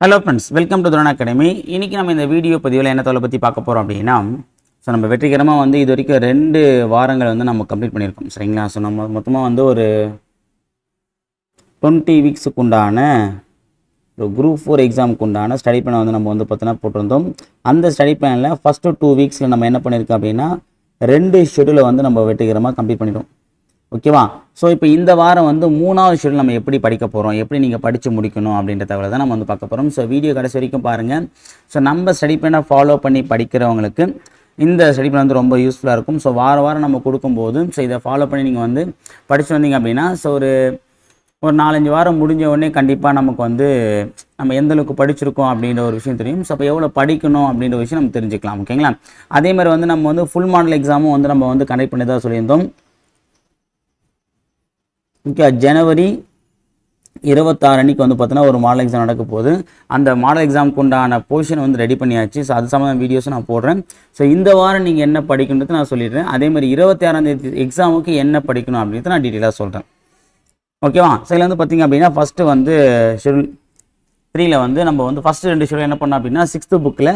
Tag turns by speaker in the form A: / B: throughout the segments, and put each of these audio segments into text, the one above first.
A: Hello friends welcome to துரண் academy இன்றைக்கி நம்ம இந்த வீடியோ பதிவில் என்ன தொலை பற்றி பார்க்க போகிறோம் அப்படின்னா ஸோ நம்ம வெற்றிகரமாக வந்து இது வரைக்கும் ரெண்டு வாரங்கள் வந்து நம்ம கம்ப்ளீட் பண்ணியிருக்கோம் சரிங்களா? ஸோ நம்ம மொத்தமாக வந்து ஒரு டுவெண்ட்டி வீக்ஸுக்கு உண்டான ஒரு குரூப் ஃபோர் எக்ஸாமுக்கு உண்டான ஸ்டடி பிளான் வந்து நம்ம வந்து பார்த்தோன்னா போட்டிருந்தோம். அந்த ஸ்டடி பிளானில் ஃபஸ்ட்டு டூ வீக்ஸில் நம்ம என்ன பண்ணியிருக்கோம் அப்படின்னா ரெண்டு ஷெடியூலை வந்து நம்ம வெற்றிகரமாக கம்ப்ளீட் பண்ணிட்டோம். ஓகேவா? ஸோ இப்போ இந்த வாரம் வந்து மூணாவது ஷெடியூல் நம்ம எப்படி படிக்க போகிறோம் எப்படி நீங்கள் படித்து முடிக்கணும்? அப்படின்ற தகவலை தான் நம்ம வந்து பார்க்க போகிறோம் ஸோ வீடியோ கடைசி வரைக்கும் பாருங்கள் ஸோ நம்ம ஸ்டடி பிளானை ஃபாலோ பண்ணி படிக்கிறவங்களுக்கு இந்த ஸ்டடி பிளான் வந்து ரொம்ப யூஸ்ஃபுல்லாக இருக்கும். ஸோ வார வாரம் நம்ம கொடுக்கும்போது ஸோ இதை ஃபாலோ பண்ணி நீங்கள் வந்து படித்து வந்தீங்க அப்படின்னா ஸோ ஒரு ஒரு நாலஞ்சு வாரம் முடிஞ்ச உடனே கண்டிப்பாக நமக்கு வந்து நம்ம எந்த அளவுக்கு படிச்சிருக்கோம் அப்படின்ற ஒரு விஷயம் தெரியும். ஸோ அப்போ எவ்வளோ படிக்கணும் அப்படின்ற விஷயம் நம்ம தெரிஞ்சுக்கலாம். ஓகேங்களா? அதே மாதிரி வந்து நம்ம வந்து ஃபுல் மாடல் எக்ஸாமும் வந்து நம்ம வந்து கண்டக்ட் பண்ணி தான் சொல்லியிருந்தோம். ஓகே ஜனவரி இருபத்தாறு அன்னைக்கு வந்து பார்த்தீங்கன்னா ஒரு மாடல் எக்ஸாம் நடக்க போகுது. அந்த மாடல் எக்ஸாமுக்கு உண்டான பொசிஷன் வந்து ரெடி பண்ணியாச்சு. ஸோ அது சம்மந்த வீடியோஸும் நான் போடுறேன். ஸோ இந்த வாரம் நீங்கள் என்ன படிக்கணுன்றது நான் சொல்லிடுறேன். அதே மாதிரி இருபத்தி ஆறாந்தேதி எக்ஸாமுக்கு என்ன படிக்கணும் அப்படின்றத நான் டீட்டெயிலாக சொல்கிறேன் ஓகேவா ஸோ இதில் வந்து பார்த்தீங்க அப்படின்னா ஃபஸ்ட்டு வந்து ஷெடியூல் த்ரீயில் வந்து நம்ம வந்து ஃபஸ்ட்டு ரெண்டு ஷெடியூல் என்ன பண்ணோம் அப்படின்னா சிக்ஸ்த்து புக்கில்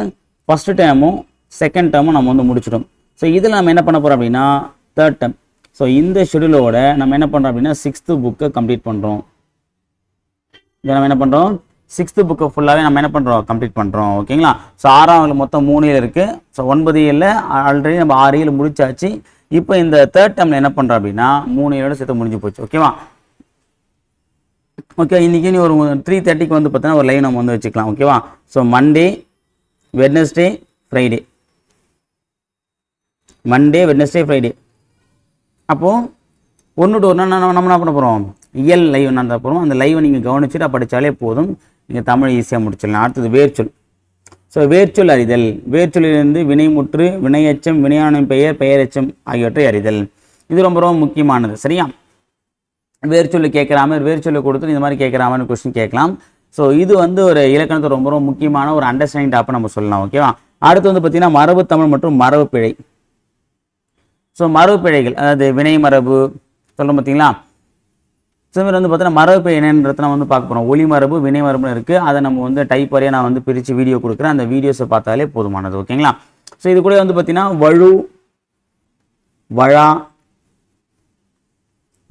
A: ஃபஸ்ட்டு டேமும் செகண்ட் டேமும் நம்ம வந்து முடிச்சிடும் ஸோ இதில் நம்ம என்ன பண்ண போகிறோம் அப்படின்னா தேர்ட் டேம் ஸோ இந்த ஷெடியூலோட நம்ம என்ன பண்ணுறோம் அப்படின்னா சிக்ஸ்த்து புக்கை கம்ப்ளீட் பண்ணுறோம் இதை நம்ம என்ன பண்ணுறோம் சிக்ஸ்த்து புக்கை ஃபுல்லாகவே நம்ம என்ன பண்ணுறோம் கம்ப்ளீட் பண்ணுறோம் ஓகேங்களா ஸோ ஆறாம் மொத்தம் மூணு இயல் இருக்குது ஸோ ஒன்பது இயலில் ஆல்ரெடி நம்ம ஆறு இயல் முடிச்சாச்சு. இப்போ இந்த தேர்ட் டைமில் என்ன பண்ணுறோம் அப்படின்னா மூணு இயலோட சேர்த்து முடிஞ்சு போச்சு. ஓகேவா ஓகே இன்றைக்கி நீ ஒரு த்ரீ தேர்ட்டிக்கு வந்து பார்த்தோன்னா ஒரு லைவ் நம்ம வந்து வச்சுக்கலாம். ஓகேவா so Monday Wednesday Friday Monday Wednesday Friday அப்போது ஒன்று டு ஒன்று நம்ம என்ன பண்ண போகிறோம் இயல் லைவ் என்ன போகிறோம் அந்த லைவை நீங்கள் கவனிச்சுட்டு படித்தாலே போதும். நீங்கள் தமிழ் ஈஸியாக முடிச்சிடலாம். அடுத்தது வேர்ச்சொல். ஸோ வேர்ச்சொல் அறிதல். வேர்ச்சொல்லிலிருந்து வினைமுற்று வினையச்சம் வினையானும் பெயர் பெயரெச்சம் ஆகியவற்றை அறிதல். இது ரொம்ப ரொம்ப முக்கியமானது. சரியா? வேர்ச்சொல்லு கேட்குற மாதிரி வேர்ச்சொல்லு கொடுத்து இந்த மாதிரி கேட்குற மாதிரி கொஸ்டின் கேட்கலாம். ஸோ இது வந்து ஒரு இலக்கணத்தை ரொம்ப ரொம்ப முக்கியமான ஒரு அண்டர்ஸ்டாண்டிங் டாப்பை நம்ம சொல்லலாம் ஓகேவா அடுத்து வந்து பார்த்தீங்கன்னா மரபு தமிழ் மற்றும் மரபு பிழை. ஸோ மரபு பிழைகள் அதாவது வினை மரபு சொல்கிறோம் பார்த்தீங்களா? ஸோ மாதிரி வந்து பார்த்தீங்கன்னா மரபு பிழை நம்ம வந்து பார்க்க போகிறோம் ஒளி மரபு வினை மரபுன்னு இருக்குது அதை நம்ம வந்து டைப் வரையாக நான் வந்து பிரித்து வீடியோ கொடுக்குறேன். அந்த வீடியோஸை பார்த்தாலே போதுமானது ஓகேங்களா? ஸோ இது கூட வந்து பார்த்தீங்கன்னா வழு வழா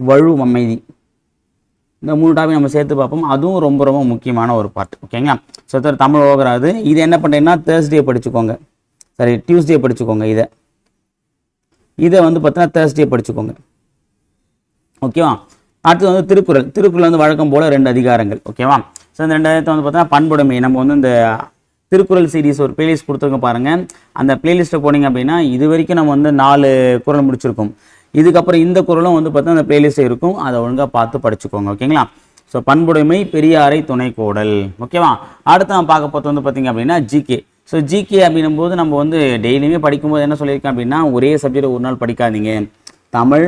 A: வழு அமைதி. இந்த மூணு டாபிக் நம்ம சேர்த்து பார்ப்போம். அதுவும் ரொம்ப ரொம்ப முக்கியமான ஒரு பார்ட் ஓகேங்களா? ஸோ தமிழ் ஓகராது. இது என்ன பண்ணுறீங்கன்னா தேர்ஸ்டே படிச்சுக்கோங்க. சரி டியூஸ்டே படிச்சுக்கோங்க இதை. இதை வந்து பார்த்தீங்கன்னா தேர்ஸ்டே படிச்சுக்கோங்க. ஓகேவா அடுத்து வந்து திருக்குறள். திருக்குறள் வந்து வழக்கம் போல் ரெண்டு அதிகாரங்கள். ஓகேவா ஸோ இந்த ரெண்டாயிரத்தை வந்து பார்த்தீங்கன்னா பண்புடைமை. நம்ம வந்து இந்த திருக்குறள் சீரிஸ் ஒரு பிளேலிஸ்ட் கொடுத்துருங்க பாருங்கள் அந்த பிளேலிஸ்ட்டை போனீங்க அப்படின்னா இது வரைக்கும் நம்ம வந்து நாலு குறள் முடிச்சிருக்கோம். இதுக்கப்புறம் இந்த குறளும் வந்து பார்த்தீங்கன்னா அந்த பிளேலிஸ்ட் இருக்கும். அதை ஒழுங்காக பார்த்து படிச்சுக்கோங்க. ஓகேங்களா ஸோ பண்புடைமை பெரியாரை துணைக்கோடல். ஓகேவா அடுத்து நம்ம பார்க்க போகிறது வந்து பார்த்தீங்க அப்படின்னா ஜிகே ஸோ ஜிகே அப்படின்னும் போது நம்ம வந்து டெய்லியுமே படிக்கும்போது என்ன சொல்லியிருக்கேன் அப்படின்னா ஒரே சப்ஜெக்ட் ஒரு நாள் படிக்காதீங்க. தமிழ்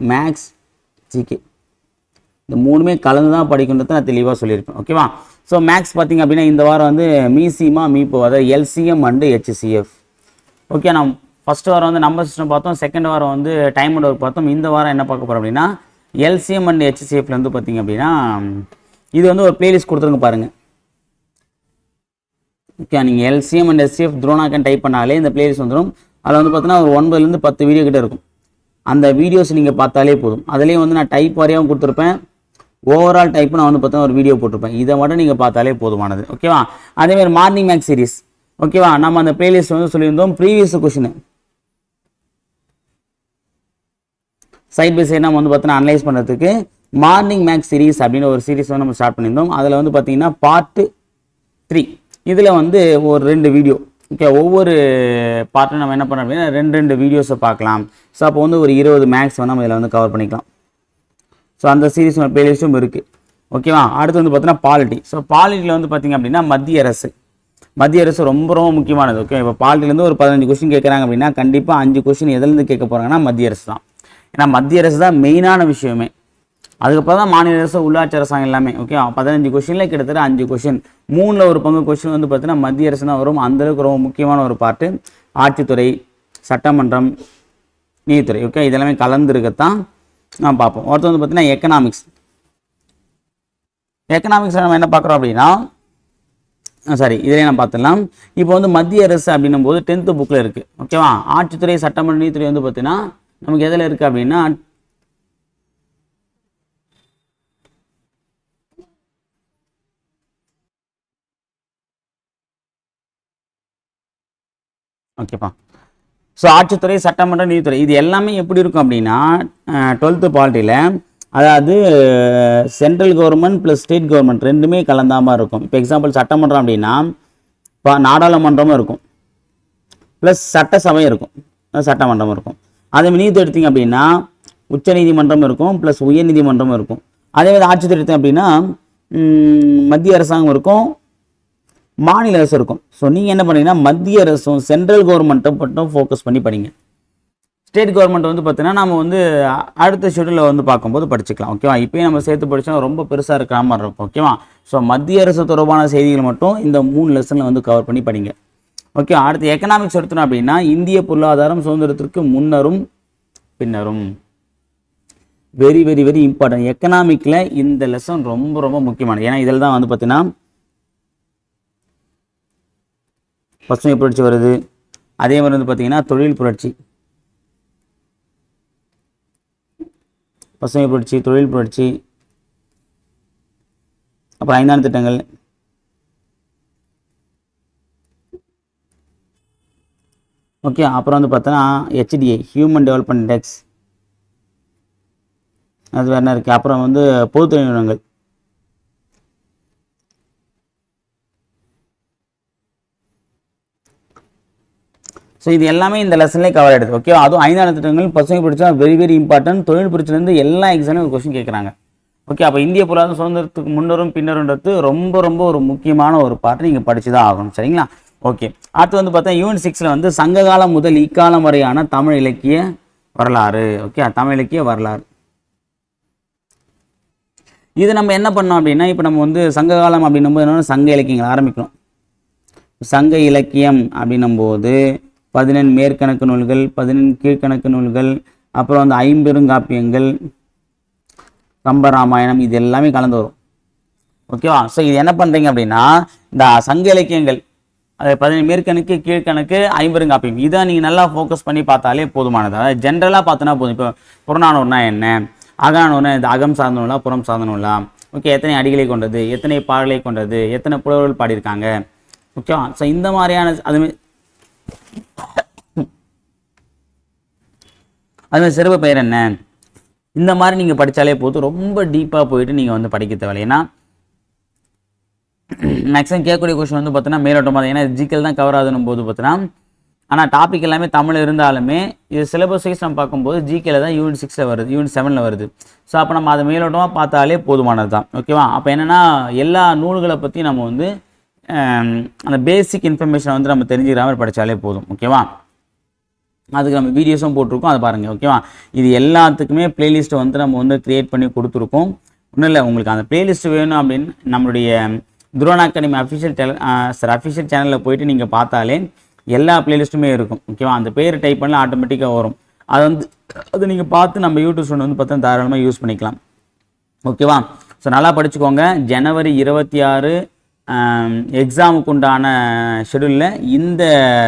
A: மேக்ஸ் ஜிகே இந்த மூணுமே கலந்து தான் படிக்கணுன்றத நான் தெளிவாக சொல்லியிருப்பேன். ஓகேவா ஸோ மேக்ஸ் பார்த்தீங்க அப்படின்னா இந்த வாரம் வந்து மீசிமா மீப்போ அதாவது எல்சிஎம் அண்டு ஹெச்சிஎஃப் ஓகே நான் ஃபஸ்ட் வாரம் வந்து நம்பர் சிஸ்டம் பார்த்தோம் செகண்ட் வாரம் வந்து டைம் அண்ட் ஒர்க் பார்த்தோம். இந்த வாரம் என்ன பார்க்க போகிறோம் அப்படின்னா எல்சிஎம் அண்ட் ஹெச்சிஎஃப்ல பார்த்தீங்க அப்படின்னா இது வந்து ஒரு பிளேலிஸ்ட் கொடுத்துருங்க பாருங்கள் ஓகே நீங்கள் எல்சிஎம் அண்ட் எஸ்சிஎஃப் துரோனாக்கன் டைப் பண்ணாலே இந்த பிளேலிஸ்ட் வந்துடும் அதில் வந்து பார்த்தீங்கன்னா ஒரு ஒன்பதுலேருந்து பத்து வீடியோ கிட்ட இருக்கும். அந்த வீடியோஸ் நீங்கள் பார்த்தாலே போதும். அதுலேயும் வந்து நான் டைப் வரையாகவும் கொடுத்துருப்பேன். ஓவரால் டைப் நான் வந்து பார்த்தா ஒரு வீடியோ போட்டிருப்பேன். இதை மட்டும் நீங்கள் பார்த்தாலே போதுமானது. ஓகேவா அதேமாதிரி மார்னிங் மேக்ஸ் சீரிஸ் ஓகேவா நம்ம அந்த பிளேலிஸ்ட் வந்து சொல்லியிருந்தோம். Previous question side by side நம்ம வந்து பார்த்தீங்கன்னா அனலைஸ் பண்ணுறதுக்கு மார்னிங் மேக்ஸ் சீரிஸ் அப்படின்னு ஒரு சீரிஸ் வந்து நம்ம ஸ்டார்ட் பண்ணியிருந்தோம். அதில் வந்து பார்த்தீங்கன்னா பார்ட்டு த்ரீ இதில் வந்து ஒரு ரெண்டு வீடியோ ஓகே ஒவ்வொரு பார்ட்டும் நம்ம என்ன பண்ணோம் அப்படின்னா ரெண்டு ரெண்டு வீடியோஸை பார்க்கலாம். ஸோ அப்போ வந்து ஒரு இருபது மேக்ஸ் வந்து நம்ம இதில் வந்து கவர் பண்ணிக்கலாம். ஸோ அந்த சீரீஸ் பிளேலிஸ்ட்டும் இருக்குது ஓகேவா அடுத்து வந்து பார்த்தீங்கன்னா பாலிட்டி ஸோ பாலிட்டியில் வந்து பார்த்திங்க அப்படின்னா மத்திய அரசு. மத்திய அரசு ரொம்ப ரொம்ப முக்கியமானது. ஓகே இப்போ பாலிட்டிலேருந்து ஒரு பதினஞ்சு கொஸ்டின் கேட்குறாங்க அப்படின்னா கண்டிப்பாக அஞ்சு கொஸ்டின் எதுலேருந்து கேட்க போகிறாங்கன்னா மத்திய அரசு தான். ஏன்னா மத்திய அரசு தான் மெயினான விஷயமே. அதுக்கப்புறம் தான் மாநில அரசு உள்ளாட்சி அரசாங்கம் எல்லாமே ஓகே பதினஞ்சு கொஷினில் கிட்டத்தட்ட அஞ்சு கொஷின் மூணில் ஒரு பங்கு கொஷின் வந்து பார்த்தீங்கன்னா மத்திய அரசு தான் வரும் அந்தளவுக்கு ரொம்ப முக்கியமான ஒரு பாட்டு ஆட்சித்துறை சட்டமன்றம் நீதித்துறை ஓகே இதெல்லாமே கலந்துருக்கத்தான் நான் பார்ப்போம். ஒருத்தர் வந்து பார்த்தீங்கன்னா எக்கனாமிக்ஸ் எக்கனாமிக்ஸ் நம்ம என்ன பார்க்குறோம் அப்படின்னா சாரி இதிலே நான் பார்த்துடலாம். இப்போ வந்து மத்திய அரசு அப்படின்னும் போது டென்த்து புக்கில் இருக்குது ஓகேவா ஆட்சித்துறை சட்டமன்ற நீதித்துறை வந்து பார்த்தீங்கன்னா நமக்கு எதில் இருக்குது அப்படின்னா ஓகேப்பா ஸோ ஆட்சித்துறை சட்டமன்ற நீதித்துறை இது எல்லாமே எப்படி இருக்கும் அப்படின்னா டுவெல்த்து பாலிட்டியில் அதாவது central government plus state government ரெண்டுமே கலந்தாமல் இருக்கும். இப்போ எக்ஸாம்பிள் சட்டமன்றம் அப்படின்னா இப்போ நாடாளுமன்றமும் இருக்கும். ப்ளஸ் சட்டசபை இருக்கும். சட்டமன்றம் இருக்கும். அதே மாதிரி நீதி எடுத்தீங்க அப்படின்னா உச்ச நீதிமன்றம் இருக்கும். ப்ளஸ் உயர்நீதிமன்றமும் இருக்கும். அதே மாதிரி ஆட்சித்துறை எடுத்தீங்க அப்படின்னா மத்திய அரசாங்கம் இருக்கும். மாநில அரசு இருக்கும். ஸோ நீங்கள் என்ன பண்ணீங்கன்னா மத்திய அரசும் சென்ட்ரல் கவர்மெண்ட்டும் மட்டும் ஃபோக்கஸ் பண்ணி படிங்க. ஸ்டேட் கவர்மெண்ட் வந்து பார்த்தீங்கன்னா நம்ம வந்து அடுத்த ஷெடியூலில் வந்து பார்க்கும்போது படிச்சுக்கலாம். ஓகேவா இப்போயே நம்ம சேர்த்து படித்தோம் ரொம்ப பெருசாக இருக்கிற மாதிரி இருக்கும். ஓகேவா ஸோ மத்திய அரசு தொடர்பான செய்திகள் மட்டும் இந்த மூணு லெசனில் வந்து கவர் பண்ணி படிங்க. ஓகே அடுத்து எக்கனாமிக்ஸ் எடுத்தோம் அப்படின்னா இந்திய பொருளாதாரம் சுதந்திரத்திற்கு முன்னரும் பின்னரும். வெரி வெரி வெரி இம்பார்ட்டன்ட் எக்கனாமிக்கில் இந்த லெசன் ரொம்ப ரொம்ப முக்கியமானது. ஏன்னா இதில் தான் வந்து பார்த்தீங்கன்னா பசுமை புரட்சி வருது. அதே மாதிரி வந்து பார்த்திங்கன்னா தொழில் புரட்சி. பசுமை புரட்சி தொழில் புரட்சி. அப்புறம் ஐந்தாண்டு திட்டங்கள். ஓகே அப்புறம் வந்து பார்த்தோன்னா ஹெச்டிஐ ஹியூமன் டெவலப்மெண்ட் இண்டெக்ஸ் அது வேறு என்ன இருக்குது அப்புறம் வந்து பொதுத்துறை நிறுவனங்கள். ஸோ இது எல்லாமே இந்த லெசன்லேயே கவர் ஆகிடுது ஓகே அதுவும் ஐந்தாண்டு திட்டங்கள் பசுமை பிடிச்சா வெரி வெரி இம்பார்ட்டன்ட் தொழில் பிடிச்சிலேருந்து எல்லா எக்ஸாமும் ஒரு கொஸ்டின் கேட்குறாங்க. ஓகே அப்போ இந்திய பொருளாதார சுதந்திரத்துக்கு முன்னரும் பின்னருன்றது ரொம்ப ரொம்ப ஒரு முக்கியமான ஒரு பாட்டு நீங்கள் படித்து தான் ஆகணும். சரிங்களா? ஓகே அடுத்து வந்து பார்த்தா யூனிட் சிக்ஸில் வந்து சங்ககாலம் முதல் இக்காலம் வரையான தமிழ் இலக்கிய வரலாறு. ஓகே தமிழ் இலக்கிய வரலாறு. இது நம்ம என்ன பண்ணோம் அப்படின்னா இப்போ நம்ம வந்து சங்ககாலம் அப்படின்னும் போது என்னன்னா சங்க இலக்கியங்கள் ஆரம்பிக்கணும் சங்க இலக்கியம் அப்படின்னும் போது பதினெண் மேற்கணக்கு நூல்கள் பதினெண் கீழ்க்கணக்கு நூல்கள் அப்புறம் வந்து ஐம்பெருங்காப்பியங்கள் கம்பராமாயணம் இது எல்லாமே கலந்து வரும். ஓகேவா? ஸோ இது என்ன பண்ணுறீங்க அப்படின்னா இந்த சங்க இலக்கியங்கள் அது பதினேழு மேற்கணக்கு கீழ்கணக்கு ஐம்பெருங்காப்பியம் இதை நீங்கள் நல்லா ஃபோக்கஸ் பண்ணி பார்த்தாலே போதுமானது. அதாவது ஜென்ரலாக பார்த்தோன்னா போதும். இப்போ புறநானூறுனா என்ன? அகநானூர்னா இது அகம் சார்ந்த நூலா புறம் சார்ந்த நூலா? ஓகே எத்தனை அடிகளை கொண்டது? எத்தனை பாடலை கொண்டது? எத்தனை புலவர்கள் பாடியிருக்காங்க? ஓகேவா? ஸோ இந்த மாதிரியான அதுமாதிரி அதுமாதிரி சிறப்பு பெயர் என்ன? இந்த மாதிரி நீங்கள் படித்தாலே போதும். ரொம்ப டீப்பாக போயிட்டு நீங்கள் வந்து படிக்க தேவையில்லை. ஏன்னா மேக்ஸிமம் கேட்கக்கூடிய கொஸ்டின் வந்து பார்த்தீங்கன்னா மேலோட்டமாக ஏன்னா ஜிக்கல் தான் கவர் ஆகுதுன்னு போது பார்த்தீங்கன்னா ஆனால் டாபிக் எல்லாமே தமிழ் இருந்தாலுமே இது சிலபஸ் வைஸ் நம்ம பார்க்கும்போது ஜிகேல தான் யூனிட் சிக்ஸில் வருது யூனிட் செவனில் வருது. ஸோ அப்போ நம்ம அதை மேலோட்டமாக பார்த்தாலே போதுமானது தான் ஓகேவா அப்போ என்னென்னா எல்லா நூல்களை பற்றி நம்ம வந்து Um, அந்த பேசிக் இன்ஃபர்மேஷனை வந்து நம்ம தெரிஞ்சுக்கிற மாதிரி படித்தாலே போதும் ஓகேவா அதுக்கு நம்ம வீடியோஸும் போட்டிருக்கோம் அதை பாருங்கள் ஓகேவா இது எல்லாத்துக்குமே ப்ளேலிஸ்ட்டை வந்து நம்ம வந்து க்ரியேட் பண்ணி கொடுத்துருக்கோம். ஒன்றும் இல்லை உங்களுக்கு அந்த ப்ளேலிஸ்ட் வேணும் அப்படின்னு நம்மளுடைய drone academy official channel sir official சேனலில் போயிட்டு நீங்கள் பார்த்தாலே எல்லா ப்ளேலிஸ்ட்டுமே இருக்கும் ஓகேவா அந்த பேர் டைப் பண்ணால் ஆட்டோமேட்டிக்காக வரும். அது வந்து அது நீங்கள் பார்த்து நம்ம யூடியூப் ஸ்டூடெண்ட் வந்து பார்த்தா தாராளமாக யூஸ் பண்ணிக்கலாம் ஓகேவா ஸோ நல்லா படிச்சுக்கோங்க. ஜனவரி இருபத்தி ஆறு எக்ஸாமுக்கு உண்டான ஷெடியூலில் இந்த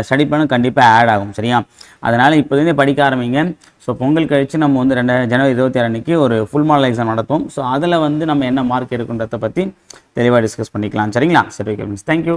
A: ஸ்டடி பிளானும் கண்டிப்பாக ஆட் ஆகும் சரியா? அதனால் இப்போதுலேருந்தே படிக்க ஆரம்பிங்க. ஸோ பொங்கல் கழித்து நம்ம வந்து ரெண்டு ஜனவரி இருபத்தி ஆறு அன்றைக்கி ஒரு ஃபுல் மாடல் எக்ஸாம் நடத்துவோம். ஸோ அதில் வந்து நம்ம என்ன மார்க் இருக்குன்றதை பற்றி தெளிவாக டிஸ்கஸ் பண்ணிக்கலாம் சரிங்களா? சரி ஓகே மீன்ஸ் தேங்க்யூ